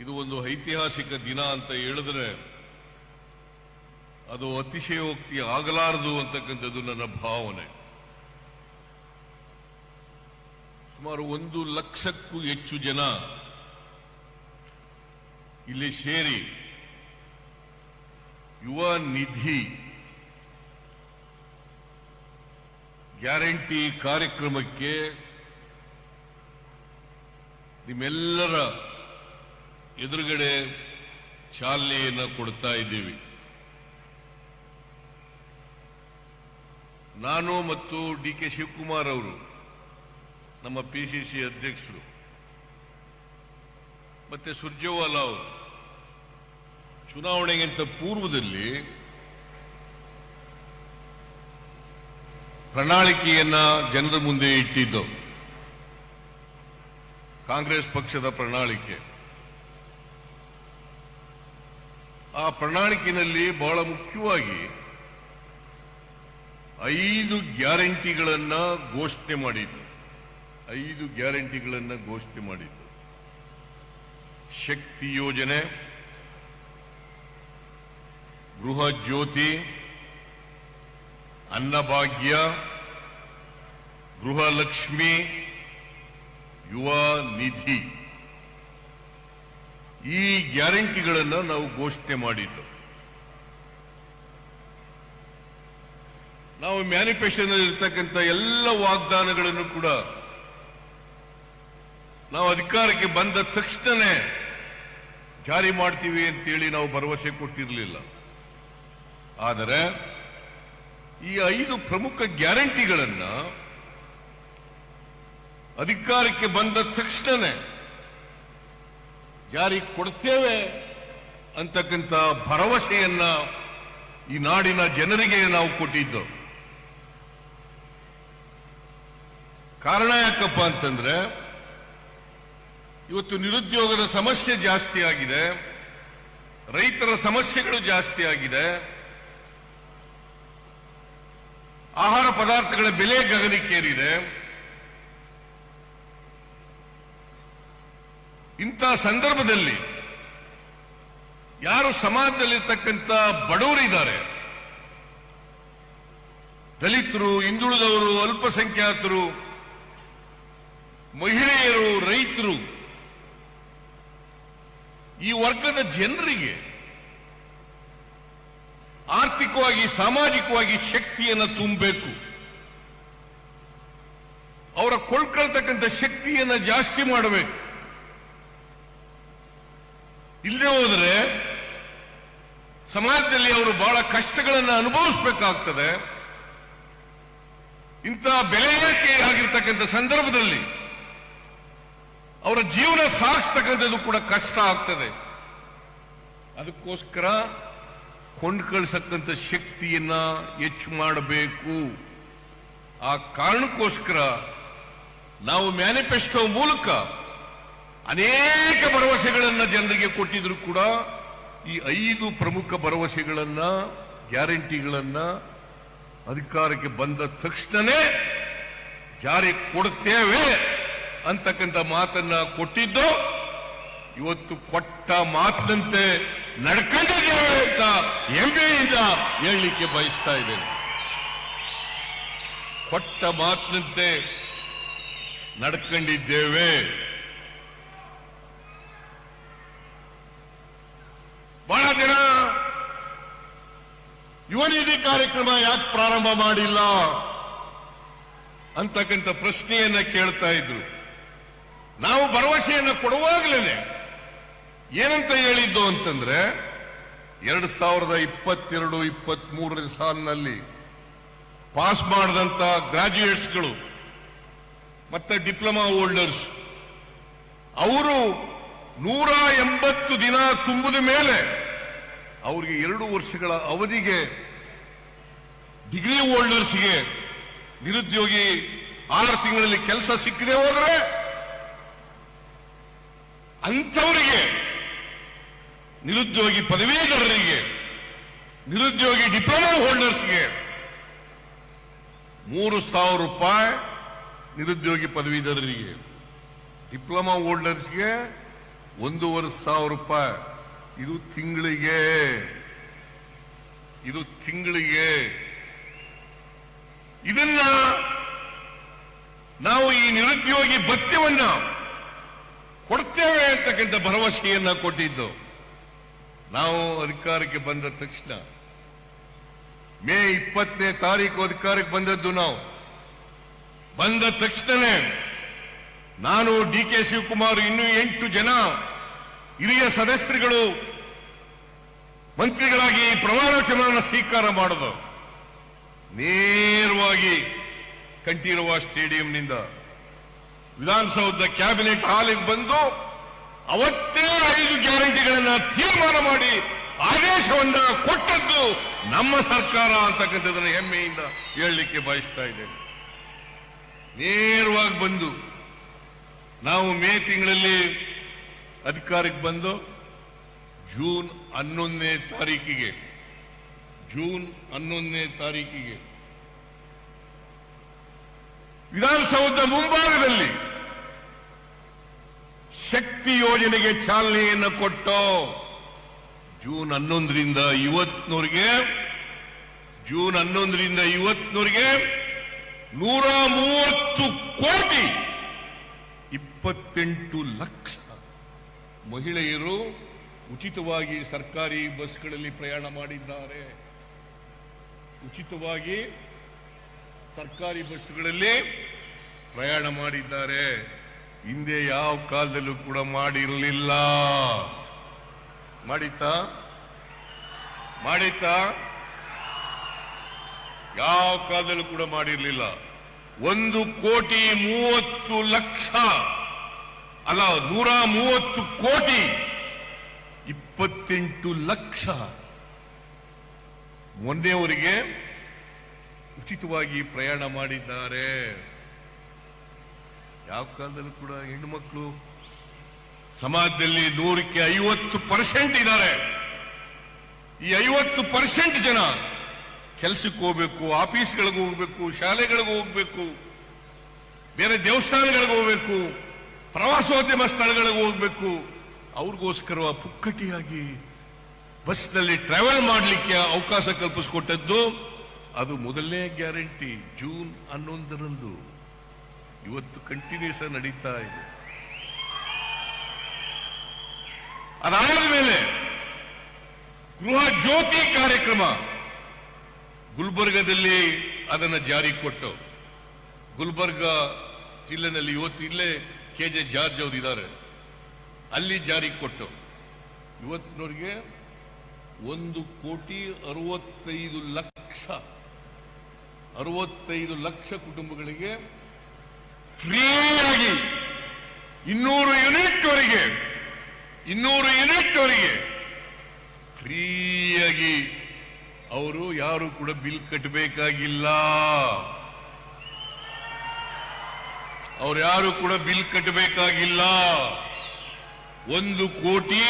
ಇದು ಒಂದು ಐತಿಹಾಸಿಕ ದಿನ ಅಂತ ಹೇಳಿದ್ರೆ ಅದು ಅತಿಶಯೋಕ್ತಿ ಆಗಲಾರದು ಅಂತಕ್ಕಂಥದ್ದು ನನ್ನ ಭಾವನೆ. ಸುಮಾರು ಒಂದು ಲಕ್ಷಕ್ಕೂ ಹೆಚ್ಚು ಜನ ಇಲ್ಲಿ ಸೇರಿ ಯುವ ನಿಧಿ ಗ್ಯಾರಂಟಿ ಕಾರ್ಯಕ್ರಮಕ್ಕೆ ನಿಮ್ಮೆಲ್ಲರ ಎದುರುಗಡೆ ಚಾಲನೆಯನ್ನು ಕೊಡ್ತಾ ಇದ್ದೀವಿ. ನಾನು ಮತ್ತು ಡಿ ಕೆ ಶಿವಕುಮಾರ್ ಅವರು, ನಮ್ಮ ಪಿಸಿಸಿ ಅಧ್ಯಕ್ಷರು, ಮತ್ತೆ ಸುರ್ಜೇವಾಲಾ ಅವರು, ಚುನಾವಣೆಗಿಂತ ಪೂರ್ವದಲ್ಲಿ ಪ್ರಣಾಳಿಕೆಯನ್ನ ಜನರ ಮುಂದೆ ಇಟ್ಟಿದ್ದು ಕಾಂಗ್ರೆಸ್ ಪಕ್ಷದ ಪ್ರಣಾಳಿಕೆ. ಆ ಪ್ರಣಾಳಿಕೆಯಲ್ಲಿ ಬಹಳ ಮುಖ್ಯವಾಗಿ ಐದು ಗ್ಯಾರಂಟಿಗಳನ್ನ ಘೋಷಣೆ ಮಾಡಿದ್ದು. ಐದು ಗ್ಯಾರಂಟಿಗಳನ್ನ ಘೋಷಣೆ ಮಾಡಿದ್ದು. ಶಕ್ತಿ ಯೋಜನೆ, ಗೃಹ ಜ್ಯೋತಿ, ಅನ್ನಭಾಗ್ಯ, ಗೃಹಲಕ್ಷ್ಮಿ, ಯುವ ನಿಧಿ. ಈ ಗ್ಯಾರಂಟಿಗಳನ್ನು ನಾವು ಘೋಷಣೆ ಮಾಡಿದ್ದು. ನಾವು ಮ್ಯಾನಿಫೆಸ್ಟೋನಲ್ಲಿ ಇರ್ತಕ್ಕಂಥ ಎಲ್ಲ ವಾಗ್ದಾನಗಳನ್ನು ಕೂಡ ನಾವು ಅಧಿಕಾರಕ್ಕೆ ಬಂದ ತಕ್ಷಣನೇ ಜಾರಿ ಮಾಡ್ತೀವಿ ಅಂತೇಳಿ ನಾವು ಭರವಸೆ ಕೊಟ್ಟಿರಲಿಲ್ಲ. ಆದರೆ ಈ ಐದು ಪ್ರಮುಖ ಗ್ಯಾರಂಟಿಗಳನ್ನು ಅಧಿಕಾರಕ್ಕೆ ಬಂದ ತಕ್ಷಣನೇ ಜಾರಿ ಕೊಡ್ತೇವೆ ಅಂತಕ್ಕಂಥ ಭರವಸೆಯನ್ನ ಈ ನಾಡಿನ ಜನರಿಗೆ ನಾವು ಕೊಟ್ಟಿದ್ದು. ಕಾರಣ ಯಾಕಪ್ಪ ಅಂತಂದ್ರೆ, ಇವತ್ತು ನಿರುದ್ಯೋಗದ ಸಮಸ್ಯೆ ಜಾಸ್ತಿ ಆಗಿದೆ, ರೈತರ ಸಮಸ್ಯೆಗಳು ಜಾಸ್ತಿ ಆಗಿದೆ, ಆಹಾರ ಪದಾರ್ಥಗಳ ಬೆಲೆ ಗಗನಕ್ಕೇರಿದೆ ಇಂಥ ಸಂದರ್ಭದಲ್ಲಿ ಯಾರು ಸಮಾಜದಲ್ಲಿರ್ತಕ್ಕಂಥ ಬಡವರಿದ್ದಾರೆ? ದಲಿತರು, ಹಿಂದುಳಿದವರು, ಅಲ್ಪಸಂಖ್ಯಾತರು, ಮಹಿಳೆಯರು, ರೈತರು, ಈ ವರ್ಗದ ಜನರಿಗೆ ಆರ್ಥಿಕವಾಗಿ, ಸಾಮಾಜಿಕವಾಗಿ ಶಕ್ತಿಯನ್ನು ತುಂಬಬೇಕು. ಅವರ ಕೊಳ್ಕೊಳ್ತಕ್ಕಂಥ ಶಕ್ತಿಯನ್ನು ಜಾಸ್ತಿ ಮಾಡಬೇಕು. ಇಲ್ಲದೆ ಹೋದರೆ ಸಮಾಜದಲ್ಲಿ ಅವರು ಬಹಳ ಕಷ್ಟಗಳನ್ನು ಅನುಭವಿಸಬೇಕಾಗ್ತದೆ. ಇಂತಹ ಬೆಲೆ ಏರಿಕೆ ಆಗಿರ್ತಕ್ಕಂಥ ಸಂದರ್ಭದಲ್ಲಿ ಅವರ ಜೀವನ ಸಾಗಿಸ್ತಕ್ಕಂಥದ್ದು ಕೂಡ ಕಷ್ಟ ಆಗ್ತದೆ. ಅದಕ್ಕೋಸ್ಕರ ಕೊಂಡ್ಕಳಿಸಕ್ಕಂಥ ಶಕ್ತಿಯನ್ನ ಹೆಚ್ಚು ಮಾಡಬೇಕು. ಆ ಕಾರಣಕ್ಕೋಸ್ಕರ ನಾವು ಮ್ಯಾನಿಫೆಸ್ಟೋ ಮೂಲಕ ಅನೇಕ ಭರವಸೆಗಳನ್ನು ಜನರಿಗೆ ಕೊಟ್ಟಿದ್ರು ಕೂಡ ಈ ಐದು ಪ್ರಮುಖ ಭರವಸೆಗಳನ್ನ, ಗ್ಯಾರಂಟಿಗಳನ್ನ ಅಧಿಕಾರಕ್ಕೆ ಬಂದ ತಕ್ಷಣನೇ ಜಾರಿ ಕೊಡುತ್ತೇವೆ ಅಂತಕ್ಕಂಥ ಮಾತನ್ನ ಕೊಟ್ಟಿದ್ದು, ಇವತ್ತು ಕೊಟ್ಟ ಮಾತಿನಂತೆ ನಡ್ಕೊಂಡಿದ್ದೇವೆ ಅಂತ ಹೆಮ್ಮೆಯಿಂದ ಹೇಳಲಿಕ್ಕೆ ಬಯಸ್ತಾ ಇದ್ದೇನೆ. ಕೊಟ್ಟ ಮಾತಿನಂತೆ ನಡ್ಕೊಂಡಿದ್ದೇವೆ ಬಹಳ ಜನ ಯುವ ನಿಧಿ ಕಾರ್ಯಕ್ರಮ ಯಾಕೆ ಪ್ರಾರಂಭ ಮಾಡಿಲ್ಲ? ಅಂತಕ್ಕಂಥ ಪ್ರಶ್ನೆಯನ್ನ ಕೇಳ್ತಾ ಇದ್ರು. ನಾವು ಭರವಸೆಯನ್ನು ಕೊಡುವಾಗಲೇ ಏನಂತ ಹೇಳಿದ್ದು ಅಂತಂದ್ರೆ, ಎರಡ್ ಸಾವಿರದ ಇಪ್ಪತ್ತೆರಡು ಇಪ್ಪತ್ತ್ ಮೂರನೇ ಸಾಲಿನಲ್ಲಿ ಪಾಸ್ ಮಾಡಿದಂತ ಗ್ರಾಜ್ಯುಯೇಟ್ಸ್ಗಳು ಮತ್ತೆ ಡಿಪ್ಲೊಮಾ ಹೋಲ್ಡರ್ಸ್, ಅವರು ನೂರ ಎಂಬತ್ತು ದಿನ ತುಂಬಿದ ಮೇಲೆ ಅವರಿಗೆ ಎರಡು ವರ್ಷಗಳ ಅವಧಿಗೆ ಡಿಗ್ರಿ ಹೋಲ್ಡರ್ಸ್ಗೆ ನಿರುದ್ಯೋಗಿ ಆರು ತಿಂಗಳಲ್ಲಿ ಕೆಲಸ ಸಿಕ್ಕದೆ ಹೋದ್ರೆ ಅಂಥವರಿಗೆ ನಿರುದ್ಯೋಗಿ ಪದವೀಧರರಿಗೆ, ನಿರುದ್ಯೋಗಿ ಡಿಪ್ಲೊಮಾ ಹೋಲ್ಡರ್ಸ್ಗೆ ಮೂರು ಸಾವಿರ ರೂಪಾಯಿ ನಿರುದ್ಯೋಗಿ ಪದವೀಧರರಿಗೆ, ಡಿಪ್ಲೊಮಾ ಹೋಲ್ಡರ್ಸ್ಗೆ ಒಂದೂವರೆ ಸಾವಿರ ರೂಪಾಯಿ ಇದು ತಿಂಗಳಿಗೆ. ಇದು ತಿಂಗಳಿಗೆ. ಇದನ್ನ ನಾವು ಈ ನಿರುದ್ಯೋಗಿ ಭತ್ಯವನ್ನ ಕೊಡ್ತೇವೆ ಅಂತಕ್ಕಂಥ ಭರವಸೆಯನ್ನ ಕೊಟ್ಟಿದ್ದು. ನಾವು ಅಧಿಕಾರಕ್ಕೆ ಬಂದ ತಕ್ಷಣ. ಮೇ ಇಪ್ಪತ್ತನೇ ತಾರೀಕು ಅಧಿಕಾರಕ್ಕೆ ಬಂದದ್ದು ನಾವು. ಬಂದ ತಕ್ಷಣನೇ ನಾನು ಡಿ ಕೆ ಶಿವಕುಮಾರ್ ಇನ್ನೂ ಎಂಟು ಜನ ಹಿರಿಯ ಸದಸ್ಯರುಗಳು ಮಂತ್ರಿಗಳಾಗಿ ಪ್ರಮಾಣ ವಚನವನ್ನು ಸ್ವೀಕಾರ ಮಾಡೋದು. ನೇರವಾಗಿ ಕಂಠೀರವ ಸ್ಟೇಡಿಯಂನಿಂದ ವಿಧಾನಸೌಧದ ಕ್ಯಾಬಿನೆಟ್ ಹಾಲಿಗೆ ಬಂದು ಅವತ್ತೇ ಐದು ಗ್ಯಾರಂಟಿಗಳನ್ನ ತೀರ್ಮಾನ ಮಾಡಿ ಆದೇಶವನ್ನ ಕೊಟ್ಟದ್ದು ನಮ್ಮ ಸರ್ಕಾರ ಅಂತಕ್ಕಂಥದ್ದನ್ನು ಹೆಮ್ಮೆಯಿಂದ ಹೇಳಲಿಕ್ಕೆ ಬಯಸ್ತಾ ಇದ್ದೇನೆ. ನೇರವಾಗಿ ಬಂದು ನಾವು ಮೇ ತಿಂಗಳಲ್ಲಿ ಅಧಿಕಾರಕ್ಕೆ ಬಂದು ಜೂನ್ ಹನ್ನೊಂದನೇ ತಾರೀಕಿಗೆ, ಜೂನ್ ಹನ್ನೊಂದನೇ ತಾರೀಕಿಗೆ. ವಿಧಾನಸೌಧದ ಮುಂಭಾಗದಲ್ಲಿ ಶಕ್ತಿ ಯೋಜನೆಗೆ ಚಾಲನೆಯನ್ನು ಕೊಟ್ಟು ಜೂನ್ ಹನ್ನೊಂದರಿಂದ ಇವತ್ನೂರಿಗೆ ಜೂನ್ ಹನ್ನೊಂದರಿಂದ ಇವತ್ನೂರಿಗೆ ನೂರ ಮೂವತ್ತು ಕೋಟಿ ಇಪ್ಪತ್ತೆಂಟು ಲಕ್ಷ ಮಹಿಳೆಯರು ಉಚಿತವಾಗಿ ಸರ್ಕಾರಿ ಬಸ್ಗಳಲ್ಲಿ ಪ್ರಯಾಣ ಮಾಡಿದ್ದಾರೆ. ಉಚಿತವಾಗಿ ಸರ್ಕಾರಿ ಬಸ್ಗಳಲ್ಲಿ ಪ್ರಯಾಣ ಮಾಡಿದ್ದಾರೆ. ಹಿಂದೆ ಯಾವ ಕಾಲದಲ್ಲೂ ಕೂಡ ಮಾಡಿರಲಿಲ್ಲ. ಮಾಡಿತ್ತಾ? ಮಾಡಿತ್ತಾ? ಯಾವ ಕಾಲದಲ್ಲೂ ಕೂಡ ಮಾಡಿರಲಿಲ್ಲ. ಒಂದು ಕೋಟಿ ಮೂವತ್ತು ಲಕ್ಷ, ಅಲ್ಲ ನೂರ ಮೂವತ್ತು ಕೋಟಿ ಇಪ್ಪತ್ತೆಂಟು ಲಕ್ಷ. ಮೊನ್ನೆಯವರಿಗೆ ಉಚಿತವಾಗಿ ಪ್ರಯಾಣ ಮಾಡಿದ್ದಾರೆ. ಯಾವ ಕಾಲದಲ್ಲೂ ಕೂಡ ಹೆಣ್ಣುಮಕ್ಕಳು ಸಮಾಜದಲ್ಲಿ ನೂರಕ್ಕೆ ಐವತ್ತು ಪರ್ಸೆಂಟ್ ಇದ್ದಾರೆ. ಈ ಐವತ್ತು ಪರ್ಸೆಂಟ್ ಜನ ಕೆಲಸಕ್ಕೆ ಹೋಗ್ಬೇಕು, ಆಫೀಸ್ಗಳಿಗೆ ಹೋಗ್ಬೇಕು, ಶಾಲೆಗಳಿಗೆ ಹೋಗ್ಬೇಕು, ಬೇರೆ ದೇವಸ್ಥಾನಗಳಿಗೆ ಹೋಗ್ಬೇಕು, ಪ್ರವಾಸೋದ್ಯಮ ಸ್ಥಳಗಳಿಗೆ ಹೋಗ್ಬೇಕು. ಅವ್ರಿಗೋಸ್ಕರ ಪುಕ್ಕಟಿಯಾಗಿ ಬಸ್ನಲ್ಲಿ ಟ್ರಾವೆಲ್ ಮಾಡಲಿಕ್ಕೆ ಅವಕಾಶ ಕಲ್ಪಿಸಿಕೊಟ್ಟದ್ದು, ಅದು ಮೊದಲನೇ ಗ್ಯಾರಂಟಿ. ಜೂನ್ ಹನ್ನೊಂದರಂದು ಇವತ್ತು ಕಂಟಿನ್ಯೂಸ್ ನಡೀತಾ ಇದೆ. ಅದಾದ ಮೇಲೆ ಗೃಹ ಜ್ಯೋತಿ ಕಾರ್ಯಕ್ರಮ ಗುಲ್ಬರ್ಗದಲ್ಲಿ ಅದನ್ನ ಜಾರಿ ಕೊಟ್ಟು ಗುಲ್ಬರ್ಗ ಜಿಲ್ಲೆನಲ್ಲಿ ಇವತ್ತು ಇಲ್ಲೇ ಕೆ ಜೆ ಜಾರ್ಜ್ ಅವರು ಇದ್ದಾರೆ. ಅಲ್ಲಿ ಜಾರಿಗೆ ಕೊಟ್ಟು. ಇವತ್ತಿನವರಿಗೆ ಒಂದು ಕೋಟಿ ಅರವತ್ತೈದು ಲಕ್ಷ ಅರವತ್ತೈದು ಲಕ್ಷ ಕುಟುಂಬಗಳಿಗೆ ಫ್ರೀಯಾಗಿ ಇನ್ನೂರು ಯೂನಿಟ್ ಅವರಿಗೆ ಇನ್ನೂರು ಯೂನಿಟ್ ಅವರಿಗೆ ಫ್ರೀಯಾಗಿ ಅವರು ಯಾರು ಕೂಡ ಬಿಲ್ ಕಟ್ಟಬೇಕಾಗಿಲ್ಲ. ಅವ್ರು ಯಾರು ಕೂಡ ಬಿಲ್ ಕಟ್ಟಬೇಕಾಗಿಲ್ಲ. ಒಂದು ಕೋಟಿ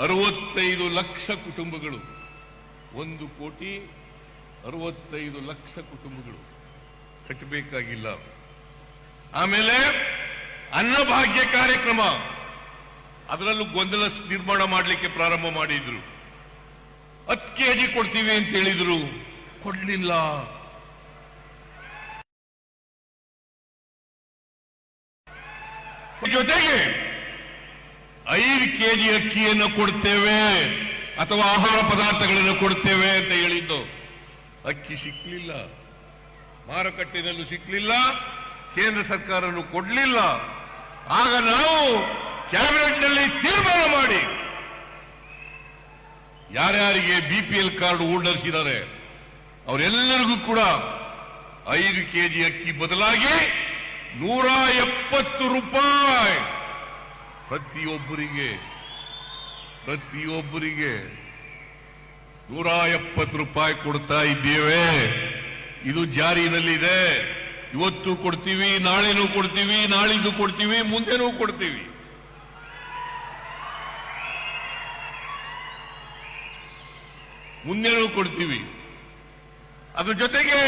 ಅರವತ್ತೈದು ಲಕ್ಷ ಕುಟುಂಬಗಳು. ಒಂದು ಕೋಟಿ ಅರವತ್ತೈದು ಲಕ್ಷ ಕುಟುಂಬಗಳು. ಕಟ್ಟಬೇಕಾಗಿಲ್ಲ. ಆಮೇಲೆ ಅನ್ನಭಾಗ್ಯ ಕಾರ್ಯಕ್ರಮ. ಅದರಲ್ಲೂ ಗೊಂದಲ ನಿರ್ಮಾಣ ಮಾಡಲಿಕ್ಕೆ ಪ್ರಾರಂಭ ಮಾಡಿದ್ರು. ಹತ್ತು ಕೆಜಿ ಕೊಡ್ತೀವಿ ಅಂತ ಹೇಳಿದ್ರು. ಕೊಡ್ಲಿಲ್ಲ. ಜೊತೆಗೆ ಐದು ಕೆಜಿ ಅಕ್ಕಿಯನ್ನು ಕೊಡ್ತೇವೆ ಅಥವಾ ಆಹಾರ ಪದಾರ್ಥಗಳನ್ನು ಕೊಡ್ತೇವೆ ಅಂತ ಹೇಳಿದ್ದು, ಅಕ್ಕಿ ಸಿಕ್ಲಿಲ್ಲ, ಮಾರುಕಟ್ಟೆಯಲ್ಲೂ ಸಿಕ್ಲಿಲ್ಲ, ಕೇಂದ್ರ ಸರ್ಕಾರನು ಕೊಡ್ಲಿಲ್ಲ. ಆಗ ನಾವು ಕ್ಯಾಬಿನೆಟ್ನಲ್ಲಿ ತೀರ್ಮಾನ ಮಾಡಿ, ಯಾರ್ಯಾರಿಗೆ ಬಿಪಿಎಲ್ ಕಾರ್ಡ್ ಹೋಲ್ಡರ್ಸ್ ಇದ್ದಾರೆ ಅವರೆಲ್ಲರಿಗೂ ಕೂಡ ಐದು ಕೆಜಿ ಅಕ್ಕಿ ಬದಲಾಗಿ ನೂರ ಎಪ್ಪತ್ತು ರೂಪಾಯಿ ಪ್ರತಿಯೊಬ್ಬರಿಗೆ ಪ್ರತಿಯೊಬ್ಬರಿಗೆ ನೂರ ಎಪ್ಪತ್ತು ರೂಪಾಯಿ ಕೊಡ್ತಾ ಇದ್ದೇವೆ. ಇದು ಜಾರಿನಲ್ಲಿದೆ. ಇವತ್ತು ಕೊಡ್ತೀವಿ, ನಾಳೆನೂ ಕೊಡ್ತೀವಿ, ನಾಳಿದ್ದು ಕೊಡ್ತೀವಿ, ಮುಂದೆನೂ ಕೊಡ್ತೀವಿ. ಮುಂದೆನೂ ಕೊಡ್ತೀವಿ. ಅದ್ರ ಜೊತೆಗೆ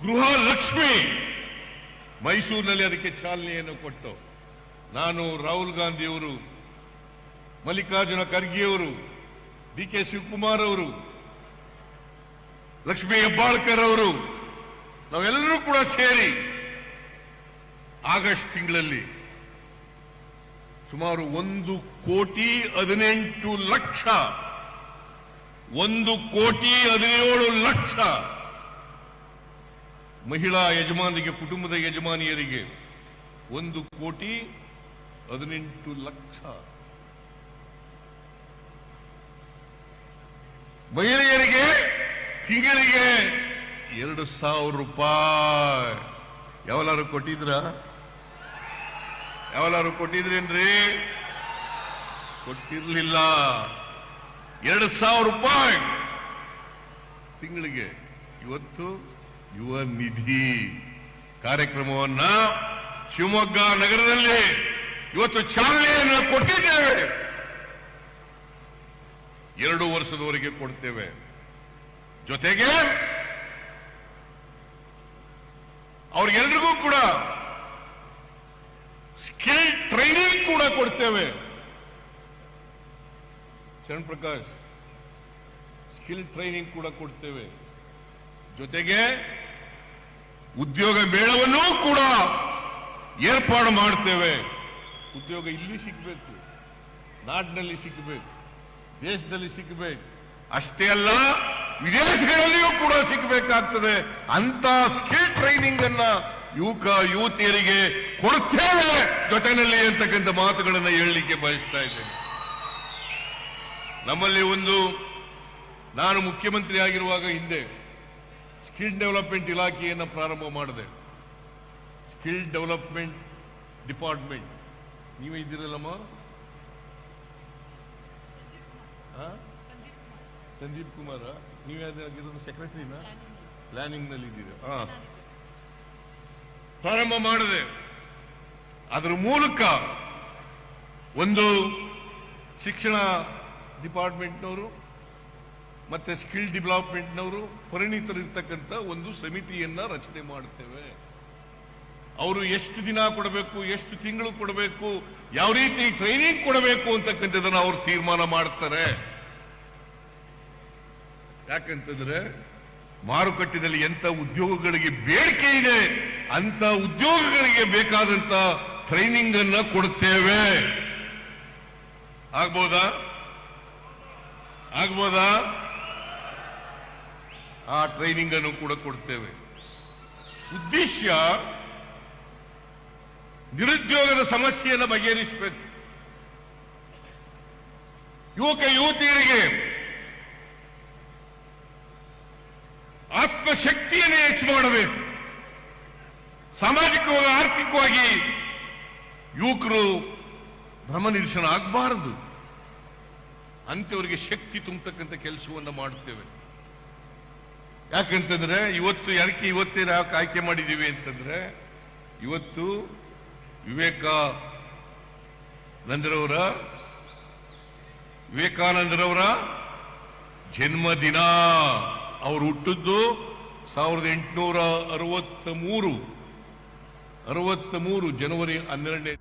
ಗೃಹ ಲಕ್ಷ್ಮಿ ಮೈಸೂರಿನಲ್ಲಿ ಅದಕ್ಕೆ ಚಾಲನೆಯನ್ನು ಕೊಟ್ಟು ನಾನು ರಾಹುಲ್ ಗಾಂಧಿಯವರು ಮಲ್ಲಿಕಾರ್ಜುನ ಖರ್ಗೆಯವರು ಡಿ ಕೆ ಶಿವಕುಮಾರ್ ಅವರು, ಲಕ್ಷ್ಮೀ ಹೆಬ್ಬಾಳ್ಕರ್ ಅವರು, ನಾವೆಲ್ಲರೂ ಕೂಡ ಸೇರಿ ಆಗಸ್ಟ್ ತಿಂಗಳಲ್ಲಿ ಸುಮಾರು ಒಂದು ಕೋಟಿ ಹದಿನೆಂಟು ಲಕ್ಷ, ಒಂದು ಕೋಟಿ ಹದಿನೇಳು ಲಕ್ಷ ಮಹಿಳಾ ಯಜಮಾನಿಗೆ, ಕುಟುಂಬದ ಯಜಮಾನಿಯರಿಗೆ ಒಂದು ಕೋಟಿ ಹದಿನೆಂಟು ಲಕ್ಷ. ಮಹಿಳೆಯರಿಗೆ ತಿಂಗಳಿಗೆ ಎರಡು ಸಾವಿರ ರೂಪಾಯಿ. ಯಾವಲಾರು ಕೊಟ್ಟಿದ್ರ? ಯಾವಲಾರು ಕೊಟ್ಟಿದ್ರೇನ್ರಿ? ಕೊಟ್ಟಿರ್ಲಿಲ್ಲ. ಎರಡು ಸಾವಿರ ರೂಪಾಯಿ. ತಿಂಗಳಿಗೆ ಇವತ್ತು ಯುವ ನಿಧಿ. ಕಾರ್ಯಕ್ರಮವನ್ನ ಶಿವಮೊಗ್ಗ ನಗರದಲ್ಲಿ ಇವತ್ತು ಚಾಲನೆಯನ್ನು ಕೊಟ್ಟಿದ್ದೇವೆ. ಎರಡು ವರ್ಷದವರೆಗೆ ಕೊಡ್ತೇವೆ. ಜೊತೆಗೆ ಅವ್ರಿಗೆಲ್ರಿಗೂ ಕೂಡ ಸ್ಕಿಲ್ ಟ್ರೈನಿಂಗ್ ಕೂಡ ಕೊಡ್ತೇವೆ. ಶರಣ್ ಪ್ರಕಾಶ್, ಸ್ಕಿಲ್ ಟ್ರೈನಿಂಗ್ ಕೂಡ ಕೊಡ್ತೇವೆ. ಜೊತೆಗೆ ಉದ್ಯೋಗ ಮೇಳವನ್ನೂ ಕೂಡ ಏರ್ಪಾಡು ಮಾಡ್ತೇವೆ. ಉದ್ಯೋಗ ಇಲ್ಲಿ ಸಿಗಬೇಕು, ನಾಡಿನಲ್ಲಿ ಸಿಗಬೇಕು, ದೇಶದಲ್ಲಿ ಸಿಗಬೇಕು. ಅಷ್ಟೇ ಅಲ್ಲ, ವಿದೇಶಗಳಲ್ಲಿಯೂ ಕೂಡ ಸಿಗಬೇಕಾಗ್ತದೆ. ಅಂತ ಸ್ಕಿಲ್ ಟ್ರೈನಿಂಗ್ ಅನ್ನ ಯುವಕ, ಯುವತಿಯರಿಗೆ ಕೊಡ್ತೇವೆ ಜೊತೆನಲ್ಲಿ ಅಂತಕ್ಕಂಥ ಮಾತುಗಳನ್ನು ಹೇಳಲಿಕ್ಕೆ ಬಯಸ್ತಾ ಇದ್ದೇನೆ. ನಮ್ಮಲ್ಲಿ ಒಂದು, ನಾನು ಮುಖ್ಯಮಂತ್ರಿ ಆಗಿರುವಾಗ ಹಿಂದೆ ಸ್ಕಿಲ್ ಡೆವಲಪ್ಮೆಂಟ್ ಇಲಾಖೆಯನ್ನು ಪ್ರಾರಂಭ ಮಾಡಿದೆ. ಸ್ಕಿಲ್ ಡೆವಲಪ್ಮೆಂಟ್ ಡಿಪಾರ್ಟ್ಮೆಂಟ್ ನೀವೇ ಇದ್ದೀರಲ್ಲಮ್ಮ ಸಂಜೀವ್ ಸಂದೀಪ್ ಕುಮಾರ. ನೀವೇ ಸೆಕ್ರೆಟರಿನ ಪ್ಲಾನಿಂಗ್ನಲ್ಲಿ ಇದ್ದೀರಾ? ಪ್ರಾರಂಭ ಮಾಡಿದೆ. ಅದರ ಮೂಲಕ ಒಂದು ಶಿಕ್ಷಣ ಡಿಪಾರ್ಟ್ಮೆಂಟ್ನವರು ಮತ್ತೆ ಸ್ಕಿಲ್ ಡೆವಲಪ್ಮೆಂಟ್ನವರು ಪರಿಣಿತರಿರ್ತಕ್ಕಂಥ ಒಂದು ಸಮಿತಿಯನ್ನ ರಚನೆ ಮಾಡುತ್ತೇವೆ ಅವರು ಎಷ್ಟು ದಿನ ಕೊಡಬೇಕು, ಎಷ್ಟು ತಿಂಗಳು ಕೊಡಬೇಕು, ಯಾವ ರೀತಿ ಟ್ರೈನಿಂಗ್ ಕೊಡಬೇಕು ಅಂತಕ್ಕಂಥದನ್ನ ಅವರು ತೀರ್ಮಾನ ಮಾಡ್ತಾರೆ. ಯಾಕಂತಂದ್ರೆ ಮಾರುಕಟ್ಟೆಯಲ್ಲಿ ಎಂತ ಉದ್ಯೋಗಗಳಿಗೆ ಬೇಡಿಕೆ ಇದೆ ಅಂತ ಉದ್ಯೋಗಗಳಿಗೆ ಬೇಕಾದಂತ ಟ್ರೈನಿಂಗ್ ಅನ್ನ ಕೊಡುತ್ತೇವೆ ಆಗ್ಬೋದಾ? ಆಗ್ಬೋದಾ? ಆ ಟ್ರೈನಿಂಗ್ ಅನ್ನು ಕೂಡ ಕೊಡ್ತೇವೆ. ಉದ್ದೇಶ ನಿರುದ್ಯೋಗದ ಸಮಸ್ಯೆಯನ್ನು ಬಗೆಹರಿಸಬೇಕು. ಯುವಕ, ಯುವತಿಯರಿಗೆ ಆತ್ಮಶಕ್ತಿಯನ್ನೇ ಹೆಚ್ಚು ಮಾಡಬೇಕು. ಸಾಮಾಜಿಕವಾಗಿ, ಆರ್ಥಿಕವಾಗಿ ಯುವಕರು ಭ್ರಮ ಭ್ರಮನಿರ್ಶನ ಆಗಬಾರದು. ಅಂತವರಿಗೆ ಶಕ್ತಿ ತುಂಬತಕ್ಕಂಥ ಕೆಲಸವನ್ನು ಮಾಡುತ್ತೇವೆ. ಯಾಕಂತಂದ್ರೆ ಇವತ್ತು ಯಾಕೆ ಇವತ್ತೇ ನಾವು ಆಯ್ಕೆ ಮಾಡಿದ್ದೀವಿ ಅಂತಂದ್ರೆ, ಇವತ್ತು ವಿವೇಕಾನಂದರವರ ವಿವೇಕಾನಂದರವರ? ಜನ್ಮದಿನ. ಅವರು ಹುಟ್ಟಿದ್ದು ಸಾವಿರದ ಎಂಟುನೂರ ಅರವತ್ತ ಮೂರು ಅರವತ್ತ ಮೂರು ಜನವರಿ ಹನ್ನೆರಡನೇ